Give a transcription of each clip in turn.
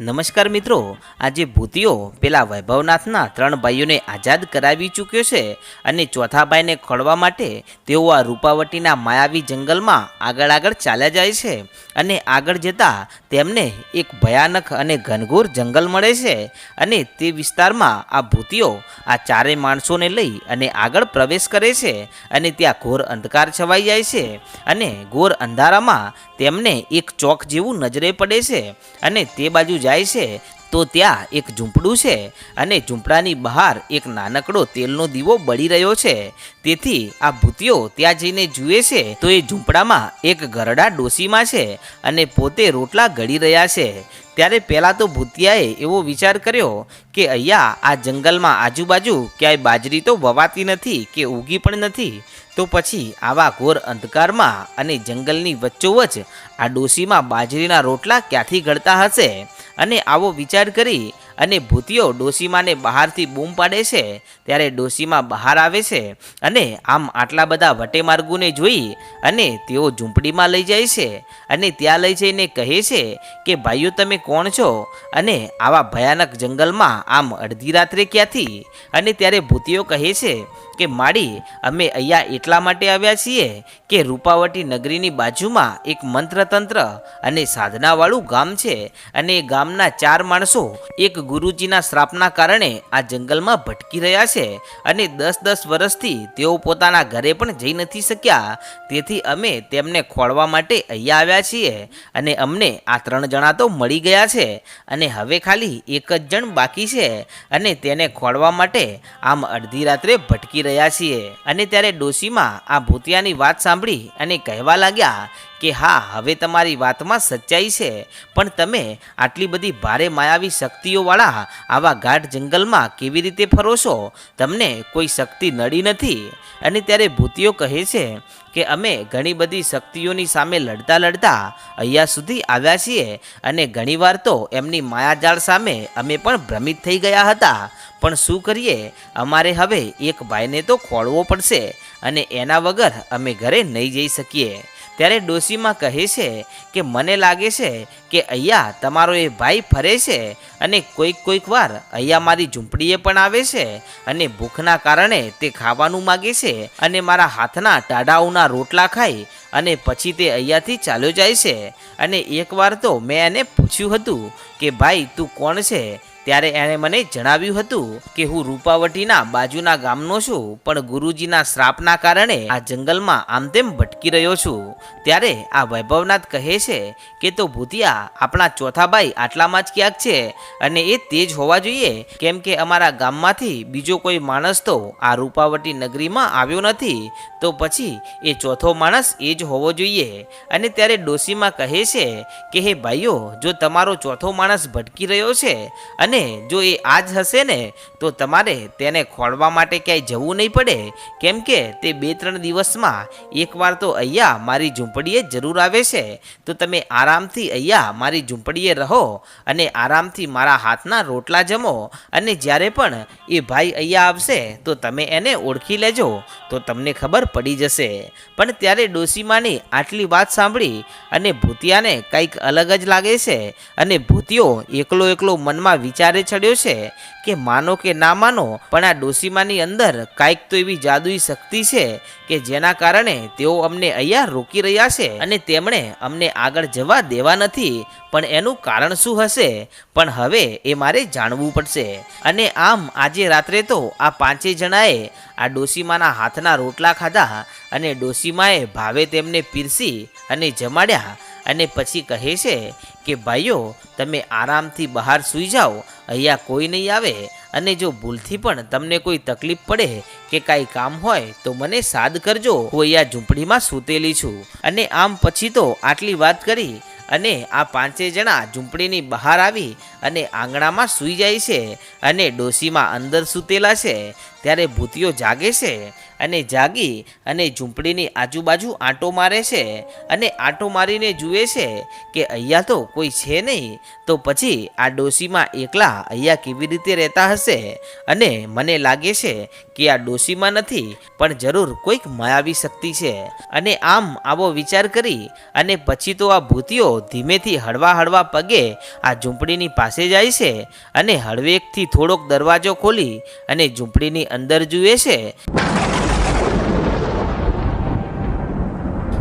નમસ્કાર મિત્રો, આજે ભૂતિઓ પેલા વૈભવનાથના ત્રણ ભાઈઓને આઝાદ કરાવી ચૂક્યો છે અને ચોથા ભાઈને ખોળવા માટે તેઓ આ રૂપાવટીના માયાવી જંગલમાં આગળ આગળ ચાલ્યા જાય છે અને આગળ જતાં તેમને એક ભયાનક અને ઘનઘોર જંગલ મળે છે અને તે વિસ્તારમાં આ ભૂતિઓ આ ચારેય માણસોને લઈ અને આગળ પ્રવેશ કરે છે અને ત્યાં ઘોર અંધકાર છવાઈ જાય છે અને ઘોર અંધારામાં તેમને એક ચોક જેવું નજરે પડે છે અને તે બાજુ જાય છે, તો ત્યાં એક ઝૂંપડું છે અને ઝૂંપડાની બહાર એક નાનકડો તેલનો દીવો બળી રહ્યો છે. તેથી આ ભૂતિઓ ત્યાં જઈને જુએ છે, તો એ ઝૂંપડામાં એક ગરડા ડોસીમાં છે અને પોતે રોટલા ઘડી રહ્યા છે. ત્યારે પહેલાં તો ભૂતિયાએ એવો વિચાર કર્યો કે અહીંયા આ જંગલમાં આજુબાજુ ક્યાંય બાજરી તો વવાતી નથી કે ઉગી પણ નથી. તો પછી આવા ઘોર અંધકારમાં અને જંગલની વચ્ચોવચ આ ડોશીમાં બાજરીના રોટલા ક્યાંથી ઘડતા હશે? અને આવો વિચાર કરી અને ભૂતિયો ડોસીમાને બહારથી બૂમ પાડે છે, ત્યારે ડોસીમા બહાર આવે છે અને આમ આટલા બધા વટેમાર્ગુને જોઈ અને તેઓ ઝૂંપડીમાં લઈ જાય છે અને ત્યાં લઈ જઈને કહે છે કે, ભાઈઓ, તમે કોણ છો? અને આવા ભયાનક જંગલમાં આમ અડધી રાત્રે ક્યાંથી? અને ત્યારે ભૂતિયો કહે છે કે માળી અમે અહીંયા એટલા માટે આવ્યા છીએ કે રૂપાવટી નગરીની બાજુમાં એક મંત્રતંત્ર અને સાધનાવાળું ગામ છે અને એ ગામના ચાર માણસો એક ગુરુજીના શ્રાપના કારણે આ જંગલમાં ભટકી રહ્યા છે અને દસ દસ વર્ષથી તેઓ પોતાના ઘરે પણ જઈ નથી શક્યા. તેથી અમે તેમને ખોળવા માટે અહીંયા આવ્યા છીએ અને અમને આ ત્રણ જણા તો મળી ગયા છે અને હવે ખાલી એક જ જણ બાકી છે અને તેને ખોળવા માટે આમ અડધી રાત્રે ભટકી રહ્યા છીએ. અને ત્યારે ડોશીમાં આ ભૂતિયાની વાત સાંભળી અને કહેવા લાગ્યા કે હા, હવે તમારી વાતમાં સચ્ચાઈ છે. પણ તમે આટલી બધી ભારે માયાવી શક્તિઓવાળા આવા ગાઢ જંગલમાં કેવી રીતે ફરો છો? તમને કોઈ શક્તિ નડી નથી. અને ત્યારે ભૂતિઓ કહે છે કે અમે ઘણી બધી શક્તિઓની સામે લડતા લડતા અહીંયા સુધી આવ્યા છીએ. અને ઘણીવાર તો એમની માયાજાળ સામે અમે પણ ભ્રમિત થઈ ગયા હતા. પણ શું કરીએ? અમારે હવે એક ભાઈને તો ખોળવો પડશે અને એના વગર અમે ઘરે નહીં જઈ શકીએ. ત્યારે ડોશીમાં કહે છે કે, મને લાગે છે કે અહીંયા તમારો એ ભાઈ ફરે છે અને કોઈક કોઈક વાર અહીંયા મારી ઝૂંપડીએ પણ આવે છે અને ભૂખના કારણે તે ખાવાનું માગે છે અને મારા હાથના ટાઢાઓના રોટલા ખાઈ અને પછી તે અહીંયાથી ચાલ્યો જાય છે. અને એકવાર તો મેં એને પૂછ્યું હતું કે, ભાઈ, તું કોણ છે? ત્યારે એણે મને જણાવ્યું હતું કે હું રૂપાવટીના બાજુના ગામનો છું, પણ ગુરુજીના શ્રાપના કારણે આ જંગલમાં આમ તેમ ભટકી રહ્યો છું. ત્યારે આ વૈભવનાથ કહે છે કે, તો ભૂતિયા, આપણા ચોથા ભાઈ આટલામાં જ ક્યાંક છે અને એ તેજ હોવા જોઈએ, કેમ કે અમારા ગામમાંથી બીજો કોઈ માણસ તો આ રૂપાવટી નગરીમાં આવ્યો નથી. તો પછી એ ચોથો માણસ એ જ હોવો જોઈએ. અને ત્યારે ડોશીમાં કહે છે કે, હે ભાઈઓ, જો તમારો ચોથો માણસ ભટકી રહ્યો છે અને જો એ આ જ હશે ને, તો તમારે તેને ખોળવા માટે ક્યાંય જવું નહીં પડે. કેમ કે તે બે ત્રણ દિવસમાં એકવાર તો અહીંયા મારી ઝૂંપડીએ જરૂર આવે છે. તો તમે આરામથી અહીંયા મારી ઝૂંપડીએ રહો અને આરામથી મારા હાથના રોટલા જમો. અને જ્યારે પણ એ ભાઈ અહીંયા આવશે, તો તમે એને ઓળખી લેજો. તો તમને ખબર પડી જશે. પણ ત્યારે ડોશીમાની આટલી વાત સાંભળી અને ભૂતિયાને કંઈક અલગ જ લાગે છે. અને ભૂતિયો એકલો એકલો મનમાં વિચારે ચડ્યો છે કે માનો કે ના માનો, પણ આ ડોશીમાની અંદર કાંઈક તો એવી જાદુઈ શક્તિ છે કે જેના કારણે તેઓ અમને અહીંયા રોકી રહ્યા છે અને તેમણે અમને આગળ જવા દેવા નથી. પણ એનું કારણ શું હશે? પણ હવે એ મારે જાણવું પડશે. અને આમ આજે રાત્રે તો આ પાંચેય જણાએ આ ડોશીમાના હાથના રોટલા ખાધા અને ડોશીમાએ ભાવે તેમને પીરસી અને જમાડ્યા અને પછી કહે છે કે, ભાઈઓ, તમે આરામથી બહાર સૂઈ જાઓ અહીંયા કોઈ નહીં આવે અને જો ભૂલથી પણ તમને કોઈ તકલીફ પડે કે કાંઈ કામ હોય તો મને સાદ કરજો. હું અહીંયા ઝૂંપડીમાં સૂતેલી છું અને આમ પછી તો આટલી વાત કરી અને આ પાંચે જણા ઝૂંપડીની બહાર આવી અને આંગણામાં સૂઈ જાય છે અને ડોશીમાં અંદર સૂતેલા છે. ત્યારે ભૂતિઓ જાગે છે અને જાગી અને ઝૂંપડીની આજુબાજુ આંટો મારે છે અને આંટો મારીને જુએ છે કે અહીંયા તો કોઈ છે નહીં, તો પછી આ ડોશીમાં એકલા અહીંયા કેવી રીતે રહેતા હશે? અને મને લાગે છે કે આ ડોશીમાં નથી, પણ જરૂર કોઈક માયાવી શક્તિ છે. અને આમ આવો વિચાર કરી અને પછી તો આ ભૂતિઓ ધીમેથી હળવા હળવા પગે આ ઝૂંપડીની પાસે જાય છે અને હળવેકથી થોડોક દરવાજો ખોલી અને ઝૂંપડીની અંદર જુએ છે.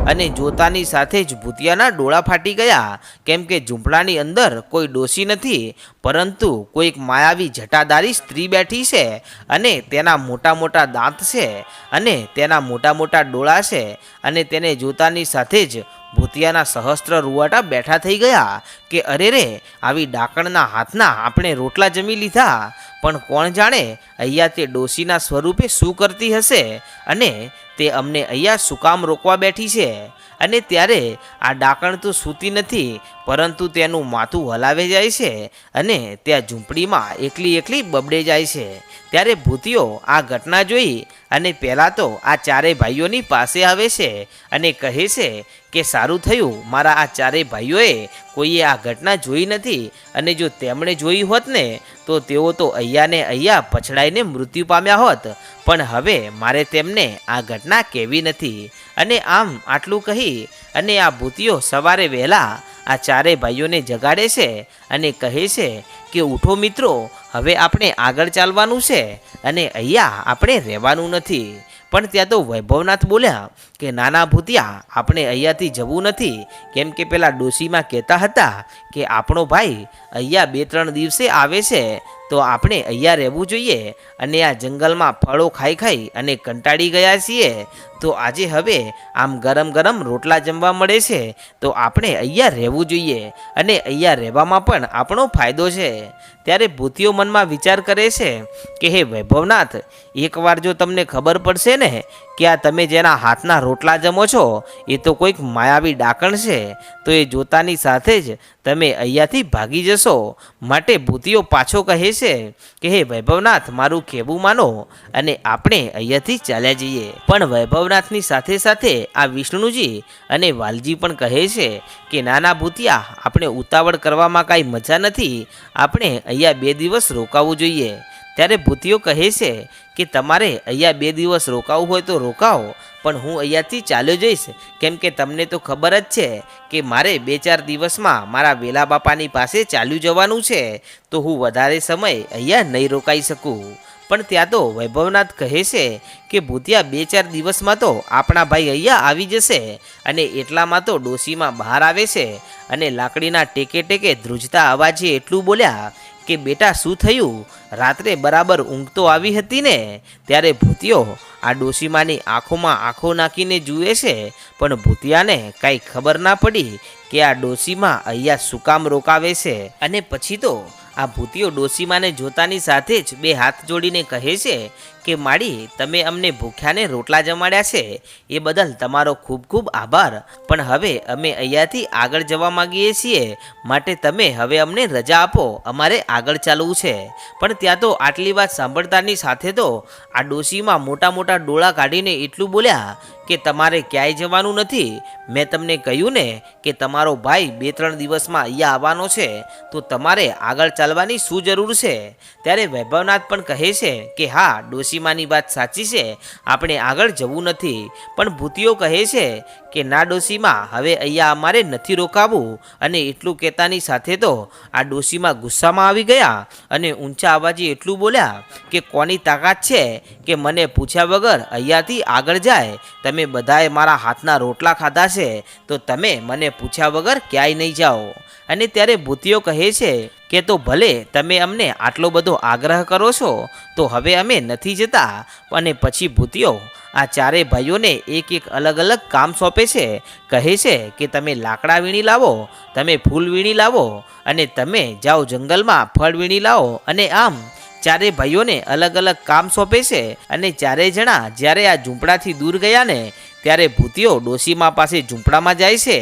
અને જોતાની સાથે જ ભૂતિયાના ડોળા ફાટી ગયા. કેમ કે ઝૂંપડાની અંદર કોઈ ડોસી નથી, પરંતુ કોઈક માયાવી જટાદારી સ્ત્રી બેઠી છે અને તેના મોટા મોટા દાંત છે અને તેના મોટા મોટા ડોળા છે અને તેને જોતાની સાથે જ ભૂતિયાના સહસ્ત્ર રૂવાટા બેઠા થઈ ગયા કે અરે રે, આવી ડાકણના હાથના આપણે રોટલા જમી લીધા. પણ કોણ જાણે અહીંયા તે ડોસીના સ્વરૂપે શું કરતી હશે અને તે અમને અહીંયા શું કામ રોકવા બેઠી છે. અને ત્યારે આ ડાકણ તો સૂતી નથી પરંતુ તેનું માથું હલાવે જાય છે અને ત્યાં ઝૂંપડીમાં એકલી એકલી બબડે જાય છે. ત્યારે ભૂતિઓ આ ઘટના જોઈ અને પહેલાં તો આ ચારેય ભાઈઓની પાસે આવે છે અને કહે છે કે, સારું થયું, મારા આ ચારેય ભાઈઓએ કોઈએ આ ઘટના જોઈ નથી અને જો તેમણે જોઈ હોત ને, તો તેઓ તો અહીંયા ને અહીંયા પછડાઈને મૃત્યુ પામ્યા હોત. પણ હવે મારે તેમને આ ઘટના કહેવી નથી. અને આમ આટલું કહી અને આ ભૂતિઓ સવારે વહેલા આ ચારેય ભાઈઓને જગાડે છે અને કહે છે કે, ઉઠો મિત્રો, હવે આપણે આગળ ચાલવાનું છે અને અહીંયા આપણે રહેવાનું નથી. પણ ત્યાં તો વૈભવનાથ બોલ્યા કે, નાના ભૂતિયા, આપણે અહીંયાથી જવું નથી. કેમ કે પેલા ડોશીમાં કહેતા હતા કે, આપણો ભાઈ અહીંયા બે ત્રણ દિવસે આવે છે તો આપણે અહીંયા રહેવું જોઈએ અને આ જંગલમાં ફળો ખાઈ ખાઈ અને કંટાળી ગયા છીએ. તો આજે હવે આમ ગરમ ગરમ રોટલા જમવા મળે છે. તો આપણે અહીંયા રહેવું જોઈએ અને અહીંયા રહેવામાં પણ આપણો ફાયદો છે. ત્યારે ભૂતિઓ મનમાં વિચાર કરે છે કે, હે વૈભવનાથ, એકવાર જો તમને ખબર પડશે ને કે આ તમે જેના હાથના રોટલા જમો છો, એ તો કોઈક માયાવી ડાકણ છે, તો એ જોતાની સાથે જ તમે અહીંયાથી ભાગી જશો. માટે ભૂતિઓ પાછો કહે છે કે, હે વૈભવનાથ, મારું કહેવું માનો અને આપણે અહીંયાથી ચાલ્યા જઈએ. પણ વૈભવનાથની સાથે સાથે આ વિષ્ણુજી અને વાલજી પણ કહે છે કે, નાના ભૂતિયા, આપણે ઉતાવળ કરવામાં કાંઈ મજા નથી. આપણે અહીંયા બે દિવસ રોકાવું જોઈએ. ત્યારે ભૂતિઓ કહે છે કે તમારે અહીંયા બે દિવસ રોકાવું હોય તો રોકાવો પણ હું અહીંયાથી ચાલ્યો જઈશ. કેમ કે તમને તો ખબર જ છે કે મારે બે ચાર દિવસમાં મારા વેલા બાપાની પાસે ચાલ્યું જવાનું છે, તો હું વધારે સમય અહીંયા નહીં રોકાઈ શકું. પણ ત્યાં તો વૈભવનાથ કહે છે કે ભૂતિયા બે ચાર દિવસમાં તો આપણા ભાઈ અહીંયા આવી જશે અને એટલામાં તો ડોશીમાં બહાર આવે છે અને લાકડીના ટેકે ટેકે ધ્રુજતા અવાજે એટલું બોલ્યા કે બેટા શું થયું? રાત્રે બરાબર ઊંઘ તો આવી હતી ને? ત્યારે ભૂતિયો આ ડોશીમાની આંખોમાં આંખો નાખીને જુએ છે, પણ ભૂતિયાને કાંઈ ખબર ના પડી કે આ ડોશીમાં અહીંયા શું કામ રોકાવે છે. અને પછી તો આ ભૂતિયો ડોશીમાને જોતાની સાથે જ બે હાથ જોડીને કહે છે કે માડી, તમે અમને ભૂખ્યાને રોટલા જમાડ્યા છે? એ બદલ તમારો ખૂબ ખૂબ આભાર. પણ હવે અમે અહીંયાથી આગળ જવા માગીએ છીએ. માટે તમે હવે અમને રજા આપો. અમારે આગળ ચાલવું છે. પણ ત્યાં તો આટલી વાત સાંભળતાની સાથે તો આ ડોશીમાં મોટા મોટા ડોળા કાઢીને એટલું બોલ્યા કે તમારે ક્યાંય જવાનું નથી. મેં તમને કહ્યું ને કે તમારો ભાઈ બે ત્રણ દિવસમાં અહીંયા આવવાનો છે. તો તમારે આગળ ચાલવાની શું જરૂર છે? ત્યારે વૈભવનાથ પણ કહે છે કે હા ડોશીમાની વાત સાચી છે? આપણે આગળ જવું નથી. પણ ભૂતિઓ કહે છે કે, ના ડોશીમાં, હવે અહીંયા અમારે નથી રોકાવું. અને એટલું કહેતાની સાથે તો આ ડોશીમાં ગુસ્સામાં આવી ગયા અને ઊંચા અવાજે એટલું બોલ્યા કે, કોની તાકાત છે કે મને પૂછ્યા વગર અહીંયાથી આગળ જાય? તમે બધાએ મારા હાથના રોટલા ખાધા છે. તો તમે મને પૂછ્યા વગર ક્યાંય નહીં જાઓ. અને ત્યારે ભૂતિઓ કહે છે કે, તો ભલે તમે અમને આટલો બધો આગ્રહ કરો છો, તો હવે અમે નથી જતા. અને પછી ભૂતિઓ આ ચારેય ભાઈઓને એક એક અલગ અલગ કામ સોંપે છે. કહે છે કે, તમે લાકડા વીણી લાવો, તમે ફૂલ વીણી લાવો અને તમે જાઓ જંગલમાં ફળ વીણી લાવો. અને આમ ચારે ભાઈઓને અલગ અલગ કામ સોંપે છે. અને ચારેય જણા જ્યારે આ ઝૂંપડાથી દૂર ગયા ને, ત્યારે ભૂતિઓ ડોસીમા પાસે ઝૂંપડામાં જાય છે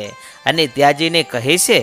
અને ત્યાં જઈને કહે છે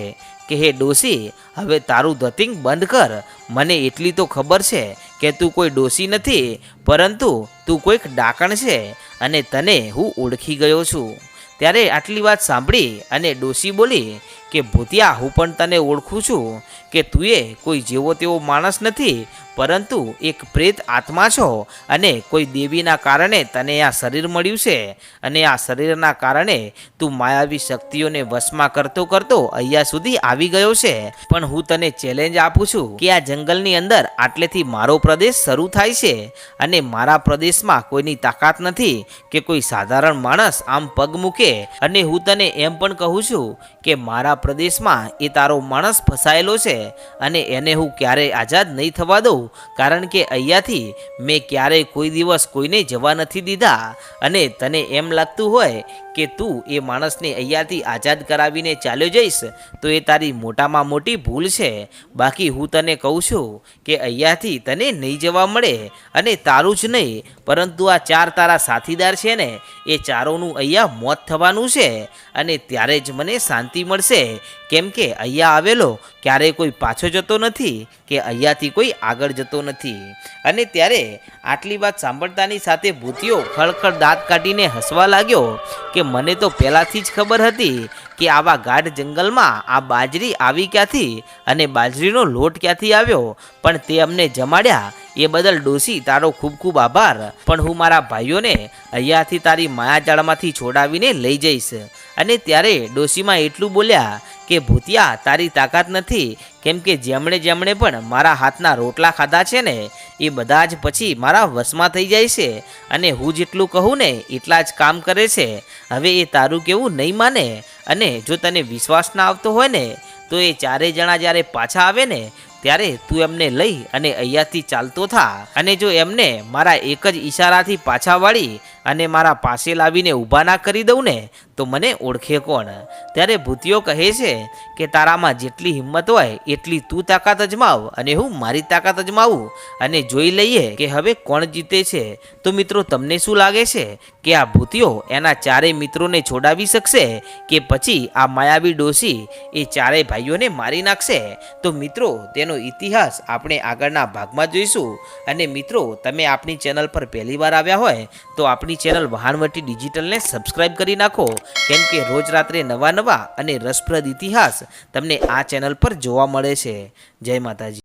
કે હે ડોસી હવે તારું ધતિંગ બંધ કર. મને એટલી તો ખબર છે કે તું કોઈ ડોસી નથી, પરંતુ તું કોઈક ડાકણ છે અને તને હું ઓળખી ગયો છું. ત્યારે આટલી વાત સાંભળી અને ડોસી બોલી કે, ભૂતિયા, હું પણ તને ઓળખું છું. કે તુએ કોઈ જેવો તેવો માણસ નથી, પરંતુ એક પ્રેત આત્મા છો અને કોઈ દેવીના કારણે તને આ શરીર મળ્યું છે અને આ શરીરના કારણે તું માયાવી શક્તિઓને વશમાં કરતો કરતો અહીંયા સુધી આવી ગયો છે. પણ હું તને ચેલેન્જ આપું છું કે આ જંગલની અંદર આટલેથી મારો પ્રદેશ શરૂ થાય છે અને મારા પ્રદેશમાં કોઈની તાકાત નથી કે કોઈ સાધારણ માણસ આમ પગ મૂકે. અને હું તને એમ પણ કહું છું કે મારા પ્રદેશમાં એ તારો માણસ ફસાયેલો છે અને એને હું ક્યારેય આઝાદ નહીં થવા દઉં, કારણ કે અહીંયાથી મેં ક્યારેય કોઈ દિવસ કોઈને જવા નથી દીધા. અને તને એમ લાગતું હોય કે તું એ માણસને અહીંયાથી આઝાદ કરાવીને ચાલ્યો જઈશ, તો એ તારી મોટામાં મોટી ભૂલ છે. બાકી હું તને કહું છું કે અહીંયાથી તને નહીં જવા મળે અને તારું જ નહીં, પરંતુ આ ચાર તારા સાથીદાર છે ને, એ ચારોનું અહીંયા મોત થવાનું છે અને ત્યારે જ મને શાંતિ મળશે. કેમ કે અહીંયા આવેલો ક્યારેય કોઈ પાછો જતો નથી કે અહીંયાથી કોઈ આગળ જતો નથી. અને ત્યારે આટલી વાત સાંભળતાની સાથે ભૂતિયો ખળખળ દાંત કાઢીને હસવા લાગ્યો કે મને તો પહેલાંથી જ ખબર હતી કે આવા ગાઢ જંગલમાં આ બાજરી આવી ક્યાંથી અને બાજરીનો લોટ ક્યાંથી આવ્યો. પણ તે અમને જમાડ્યા. એ બદલ ડોસી તારો ખૂબ ખૂબ આભાર. પણ હું મારા ભાઈઓને અહીંયાથી તારી માયાજાળમાંથી છોડાવીને લઈ જઈશ. અને ત્યારે ડોસીમાં એટલું બોલ્યા કે ભૂતિયા, તારી તાકાત નથી. કેમ કે જેમણે જેમણે પણ મારા હાથના રોટલા ખાધા છે ને, એ બધા જ પછી મારા વશમાં થઈ જાય છે. અને હું જેટલું કહું ને, એટલા જ કામ કરે છે. હવે એ તારું કેવું નહીં માને? અને જો તને વિશ્વાસ ના આવતો હોય ને, તો એ ચારેય જણા જ્યારે પાછા આવે ને ત્યારે તું એમને લઈ અને અહીંયાથી ચાલતો થા. અને જો એમને મારા એક જ ઈશારાથી પાછા વાળી અને મારા પાસે લાવીને ઊભા ના કરી દઉં ને, તો મને ઓળખે કોણ? ત્યારે ભૂતિયો કહે છે કે તારામાં જેટલી હિંમત હોય એટલી તું તાકાત અજમાવ અને હું મારી તાકાત અજમાવું. અને જોઈ લઈએ કે હવે કોણ જીતે છે. તો મિત્રો, તમને શું લાગે છે કે આ ભૂતિયો એના ચારેય મિત્રોને છોડાવી શકશે કે પછી આ માયાવી ડોસી એ ચારેય ભાઈઓને મારી નાખશે? તો મિત્રો, તેનો ઇતિહાસ આપણે આગળના ભાગમાં જોઈશું. અને મિત્રો, તમે આપણી ચેનલ પર પહેલી વાર આવ્યા હોય, તો આપણી ચેનલ વહાણવટી ડિજિટલને સબસ્ક્રાઇબ કરી નાખો. કેમ કે રોજ રાત્રે નવા નવા અને રસપ્રદ ઇતિહાસ તમને આ ચેનલ પર જોવા મળે છે. જય માતાજી.